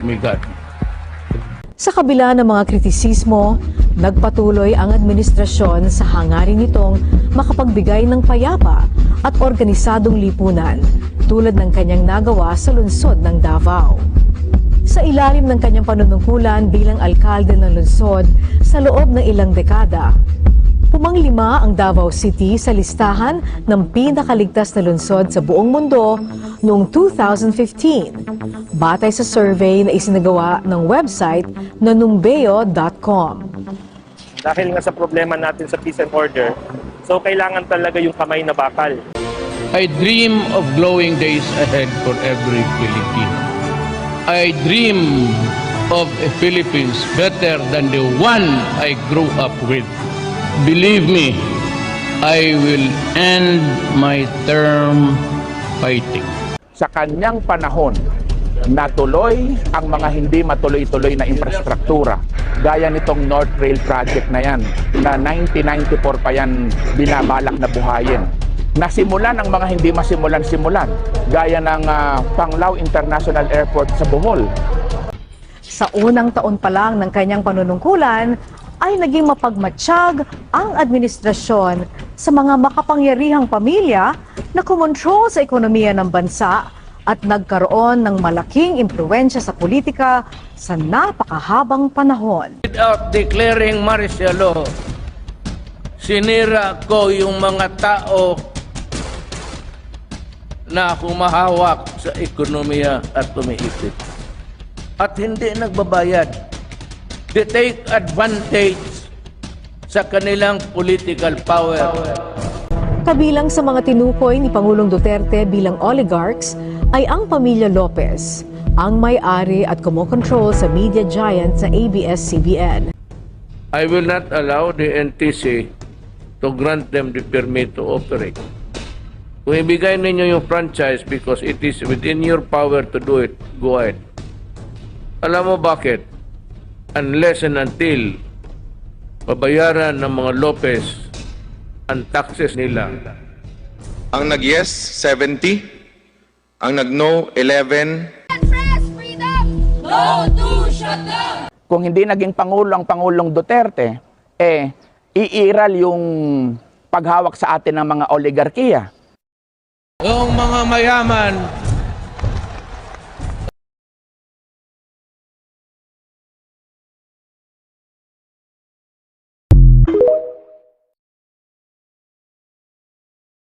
May God. Sa kabila ng mga kritisismo, nagpatuloy ang administrasyon sa hangarin nitong makapagbigay ng payapa at organisadong lipunan tulad ng kanyang nagawa sa lungsod ng Davao. Sa ilalim ng kanyang panunungkulan bilang alkalde ng lungsod sa loob ng ilang dekada, pumanglima ang Davao City sa listahan ng pinakaligtas na lungsod sa buong mundo noong 2015, batay sa survey na isinagawa ng website na numbeo.com. dahil nga sa problema natin sa peace and order, so kailangan talaga yung kamay na bakal. I dream of glowing days ahead for every Filipino. I dream of a Philippines better than the one I grew up with. Believe me, I will end my term fighting. sa kanyang panahon natuloy ang mga hindi matuloy-tuloy na infrastruktura gaya nitong North Rail Project na yan na 1994 pa yan binabalak na buhayin. Nasimulan ang mga hindi masimulan-simulan gaya ng ah, Panglao International Airport sa Bohol Sa unang taon pa lang ng kanyang panunungkulan, ay naging mapagmatsyag ang administrasyon sa mga makapangyarihang pamilya na kumontrol sa ekonomiya ng bansa at nagkaroon ng malaking impluensya sa politika sa napakahabang panahon. Without declaring martial law, sinira ko yung mga tao na humahawak sa ekonomiya at tumiipit. At hindi nagbabayad. They take advantage sa kanilang political power. Kabilang sa mga tinukoy ni Pangulong Duterte bilang oligarchs ay ang pamilya Lopez, ang may-ari at kumokontrol sa media giant sa ABS-CBN. I will not allow the NTC to grant them the permit to operate. Kung ibigay ninyo yung franchise because it is within your power to do it, go ahead. Alam mo bakit? Unless and until babayaran ng mga Lopez ang taxes nila. Ang nag-yes, 70. Ang nag-no, 11. Press freedom! No to shutdown! kung hindi naging Pangulo ang Pangulong Duterte, eh, iiral yung paghawak sa atin ng mga oligarkiya. Yung mga mayaman